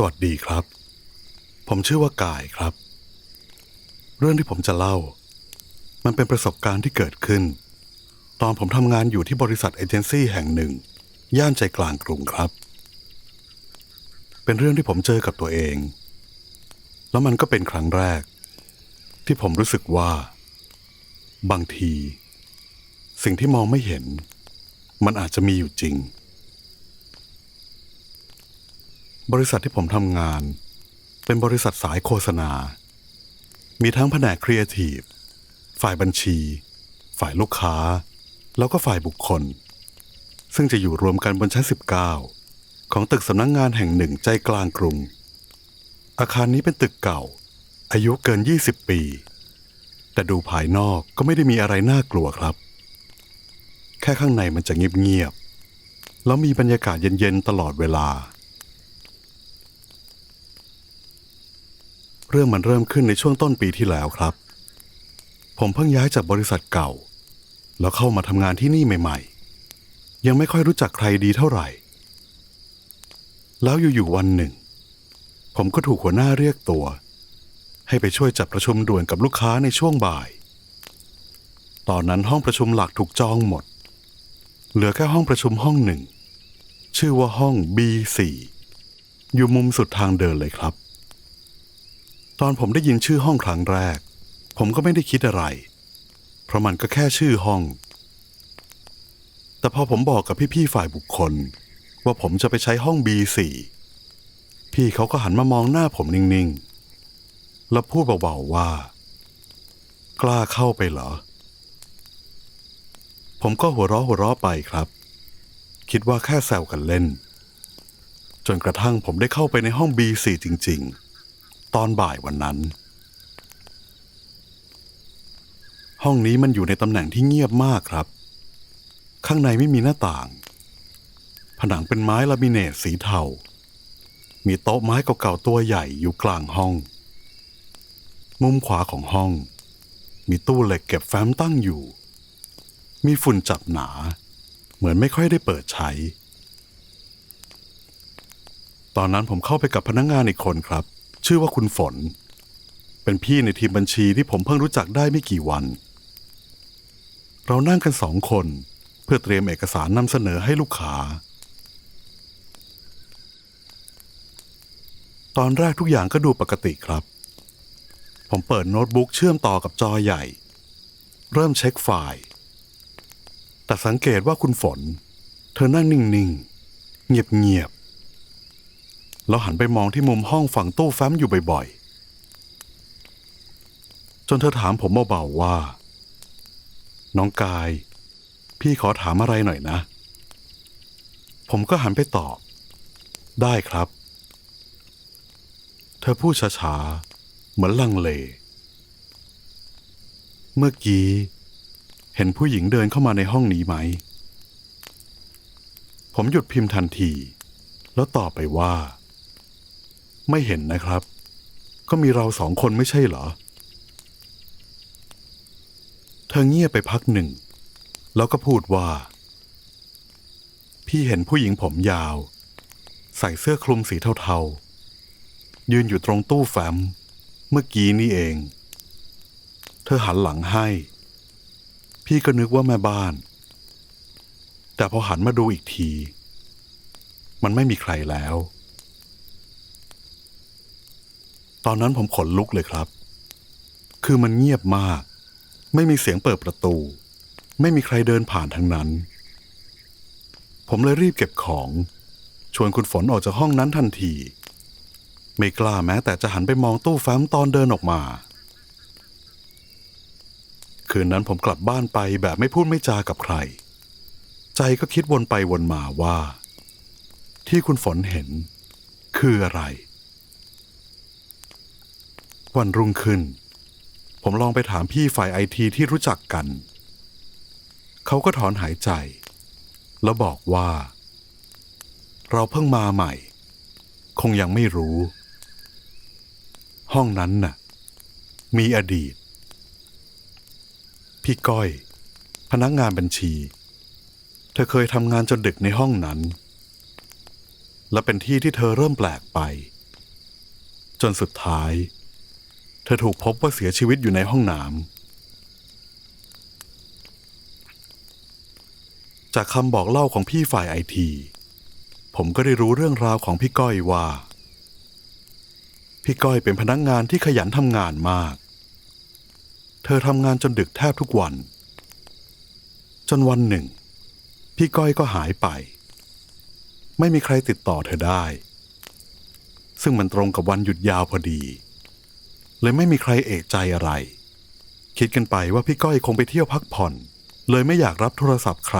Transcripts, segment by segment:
สวัสดีครับ ผมชื่อว่ากายครับ เรื่องที่ผมจะเล่า มันเป็นประสบการณ์ที่เกิดขึ้น ตอนผมทำงานอยู่ที่บริษัทเอเจนซี่แห่งหนึ่ง ย่านใจกลางกรุงครับ เป็นเรื่องที่ผมเจอกับตัวเอง แล้วมันก็เป็นครั้งแรก ที่ผมรู้สึกว่า บางที สิ่งที่มองไม่เห็น มันอาจจะมีอยู่จริง บริษัทที่ผมทำงาน เป็นบริษัทสายโฆษณา มีทั้งแผนกครีเอทีฟฝ่ายบัญชี ฝ่ายลูกค้า แล้วก็ฝ่ายบุคคล ซึ่งจะอยู่รวมกันบนชั้น 19 ของตึกสำนักงงานแห่งหนึ่งใจกลางกรุง อาคารนี้เป็นตึกเก่า อายุเกิน 20 ปี แต่ดูภายนอกก็ไม่ได้มีอะไรน่ากลัวครับ แค่ข้างในมันจะเงียบๆแล้วมีบรรยากาศเย็นๆตลอดเวลา เรื่องมันเริ่มขึ้นในช่วงต้นปีที่แล้วครับ ผมเพิ่งย้ายจากบริษัทเก่า แล้วเข้ามาทำงานที่นี่ใหม่ ๆ ยังไม่ค่อยรู้จักใครดีเท่าไหร่ แล้วอยู่ๆวันหนึ่ง ผมก็ถูกหัวหน้าเรียกตัว ให้ไปช่วยจัดประชุมด่วนกับลูกค้าในช่วงบ่าย ตอนนั้นห้องประชุมหลักถูกจองหมด เหลือแค่ห้องประชุมห้องหนึ่ง ชื่อว่าห้อง B4 อยู่มุมสุดทางเดินเลยครับ ตอนผมได้ยินชื่อห้องครั้งแรก ผมก็ไม่ได้คิดอะไร เพราะมันก็แค่ชื่อห้อง แต่พอผมบอกกับพี่ๆฝ่ายบุคคล ว่าผมจะไปใช้ห้อง B4 พี่เขาก็หันมามองหน้าผมนิ่งๆ แล้วพูดเบาๆว่า กล้าเข้าไปเหรอ ผมก็หัวเราะหัวเราะไปครับ คิดว่าแค่แซวกันเล่น จนกระทั่งผมได้เข้าไปในห้อง B4 จริง ๆ ตอนบ่ายวันนั้น ห้องนี้มันอยู่ในตำแหน่งที่เงียบมากครับ ข้างในไม่มีหน้าต่าง ผนังเป็นไม้ลามิเนตสีเทา มีโต๊ะไม้เก่าๆตัวใหญ่อยู่กลางห้อง มุมขวาของห้อง มีตู้เหล็กเก็บแฟ้มตั้งอยู่ มีฝุ่นจับหนา เหมือนไม่ค่อยได้เปิดใช้ ตอนนั้นผมเข้าไปกับพนักงงานอีกคนครับ ชื่อว่าคุณฝน เป็นพี่ในทีมบัญชีที่ผมเพิ่งรู้จักได้ไม่กี่วัน เรานั่งกันสองคนเพื่อเตรียมเอกสารนำเสนอให้ลูกค้า ตอนแรกทุกอย่างก็ดูปกติครับ ผมเปิดโน้ตบุ๊กเชื่อมต่อกับจอใหญ่ เริ่มเช็คไฟล์ แต่สังเกตว่าคุณฝน เธอนั่งนิ่ง ๆ เงียบๆ แล้วหันไปมองที่มุมห้องฝั่งตู้แฟ้มอยู่บ่อยๆ จนเธอถามผมเบาๆว่า น้องกาย พี่ขอถามอะไรหน่อยนะ ผมก็หันไปตอบ ได้ครับ เธอพูดช้าๆ เหมือนลังเล เมื่อกี้ เห็นผู้หญิงเดินเข้ามาในห้องนี้ไหม ผมหยุดพิมพ์ทันทีแล้วตอบไปว่า ไม่เห็นนะครับ ก็มีเราสองคนไม่ใช่เหรอ เธอเงียบไปพักหนึ่ง แล้วก็พูดว่า พี่เห็นผู้หญิงผมยาว ใส่เสื้อคลุมสีเทาๆ ยืนอยู่ตรงตู้แฟ้มเมื่อกี้นี่เอง เธอหันหลังให้ พี่ก็นึกว่าแม่บ้าน แต่พอหันมาดูอีกที มันไม่มีใครแล้ว ตอนนั้นผมขนลุกเลยครับ คือมันเงียบมาก ไม่มีเสียงเปิดประตู ไม่มีใครเดินผ่านทั้งนั้น ผมเลยรีบเก็บของ ชวนคุณฝนออกจากห้องนั้นทันที ไม่กล้าแม้แต่จะหันไปมองตู้แฟ้มตอนเดินออกมา คืนนั้นผมกลับบ้านไปแบบไม่พูดไม่จากับใคร ใจก็คิดวนไปวนมาว่า ที่คุณฝนเห็นคืออะไร วันรุ่งขึ้น ผมลองไปถามพี่ฝ่ายไอทีที่รู้จักกัน เขาก็ถอนหายใจ แล้วบอกว่า เราเพิ่งมาใหม่ คงยังไม่รู้ ห้องนั้นน่ะ มีอดีต พี่ก้อย พนักงานบัญชี เธอเคยทำงานจนดึกในห้องนั้น และเป็นที่ที่เธอเริ่มแปลกไป จนสุดท้าย เธอถูกพบว่าเสียชีวิตอยู่ในห้องน้ำจากคำบอกเล่าของพี่ฝ่ายไอที ผมก็ได้รู้เรื่องราวของพี่ก้อยว่า พี่ก้อยเป็นพนักงานที่ขยันทำงานมาก เธอทำงานจนดึกแทบทุกวัน จนวันหนึ่ง พี่ก้อยก็หายไป ไม่มีใครติดต่อเธอได้ ซึ่งมันตรงกับวันหยุดยาวพอดี เลยไม่มีใครเอกใจอะไร คิดกันไปว่าพี่ก้อยคงไปเที่ยวพักผ่อน เลยไม่อยากรับโทรศัพท์ใคร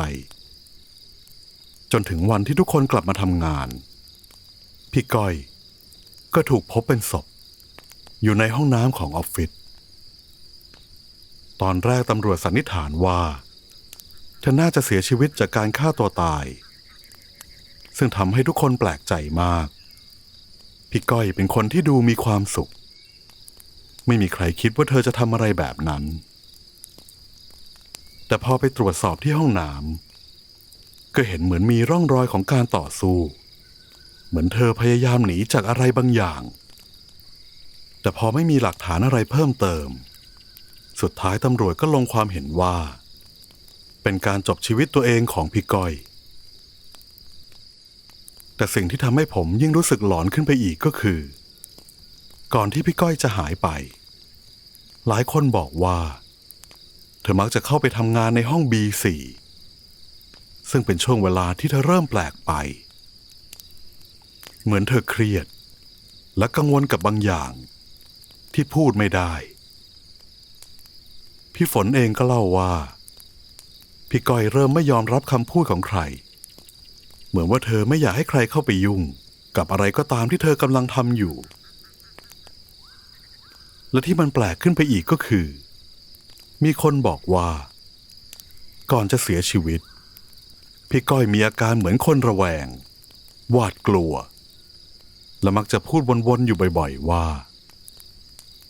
จนถึงวันที่ทุกคนกลับมาทำงาน พี่ก้อย ก็ถูกพบเป็นศพ อยู่ในห้องน้ำของออฟฟิศตอนแรกตำรวจสันนิษฐานว่าเธอน่าจะเสียชีวิตจากการฆ่าตัวตาย ซึ่งทำให้ทุกคนแปลกใจมาก พี่ก้อยเป็นคนที่ดูมีความสุข ไม่มีใครคิดว่าเธอจะทำอะไรแบบนั้น แต่พอไปตรวจสอบที่ห้องน้ำก็เห็นเหมือนมีร่องรอยของการต่อสู้ เหมือนเธอพยายามหนีจากอะไรบางอย่าง แต่พอไม่มีหลักฐานอะไรเพิ่มเติม สุดท้ายตำรวจก็ลงความเห็นว่า เป็นการจบชีวิตตัวเองของพี่ก้อยแต่สิ่งที่ทำให้ผมยิ่งรู้สึกหลอนขึ้นไปอีกก็คือ ก่อนที่พี่ก้อยจะหายไป หลายคนบอกว่า เธอมักจะเข้าไปทำงานในห้อง B4 ซึ่งเป็นช่วงเวลาที่เธอเริ่มแปลกไป เหมือนเธอเครียด และกังวลกับบางอย่าง ที่พูดไม่ได้ พี่ฝนเองก็เล่าว่า พี่ก้อยเริ่มไม่ยอมรับคำพูดของใคร เหมือนว่าเธอไม่อยากให้ใครเข้าไปยุ่ง กับอะไรก็ตามที่เธอกำลังทำอยู่ และที่มันแปลกขึ้นไปอีกก็คือ มีคนบอกว่า ก่อนจะเสียชีวิต พี่ก้อยมีอาการเหมือนคนระแวง หวาดกลัว และมักจะพูดวนๆอยู่บ่อยๆว่า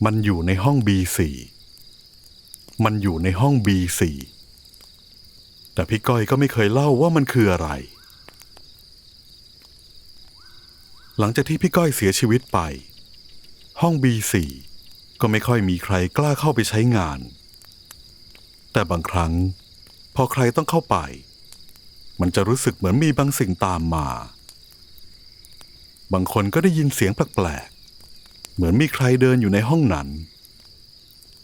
มันอยู่ในห้อง B4 มันอยู่ในห้อง B4 แต่พี่ก้อยก็ไม่เคยเล่าว่ามันคืออะไร หลังจากที่พี่ก้อยเสียชีวิตไป ห้อง B4 ก็ไม่ค่อยมีใครกล้าเข้าไปใช้งาน แต่บางครั้ง พอใครต้องเข้าไป มันจะรู้สึกเหมือนมีบางสิ่งตามมา บางคนก็ได้ยินเสียงแปลกๆ เหมือนมีใครเดินอยู่ในห้องนั้น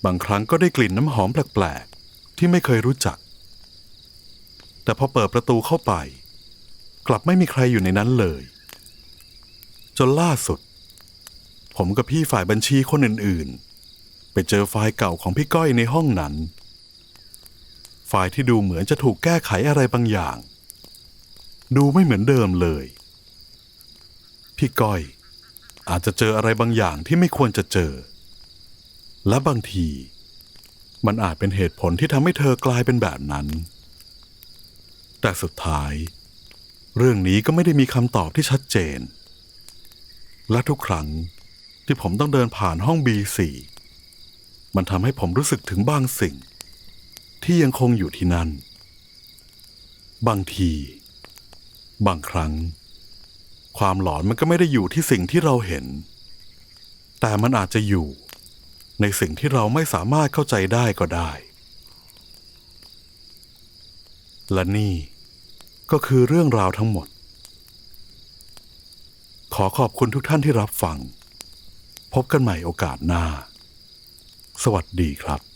บางครั้งก็ได้กลิ่นน้ำหอมแปลกๆ ที่ไม่เคยรู้จัก แต่พอเปิดประตูเข้าไป กลับไม่มีใครอยู่ในนั้นเลย จนล่าสุด ผมกับพี่ฝ่ายบัญชีคนอื่นๆ ไปเจอไฟล์เก่าของพี่ก้อยในห้องนั้น ไฟล์ที่ดูเหมือนจะถูกแก้ไขอะไรบางอย่าง ดูไม่เหมือนเดิมเลย พี่ก้อยอาจจะเจออะไรบางอย่างที่ไม่ควรจะเจอ และบางที มันอาจเป็นเหตุผลที่ทำให้เธอกลายเป็นแบบนั้น แต่สุดท้าย เรื่องนี้ก็ไม่ได้มีคำตอบที่ชัดเจน และทุกครั้ง ที่ผมต้องเดินผ่านห้อง B4 มันทำให้ผมรู้สึกถึงบางสิ่ง ที่ยังคงอยู่ที่นั่น บางที บางครั้ง ความหลอนมันก็ไม่ได้อยู่ที่สิ่งที่เราเห็น แต่มันอาจจะอยู่ในสิ่งที่เราไม่สามารถเข้าใจได้ก็ได้ และนี่ก็คือเรื่องราวทั้งหมด ขอขอบคุณทุกท่านที่รับฟัง พบกันใหม่โอกาสหน้า สวัสดีครับ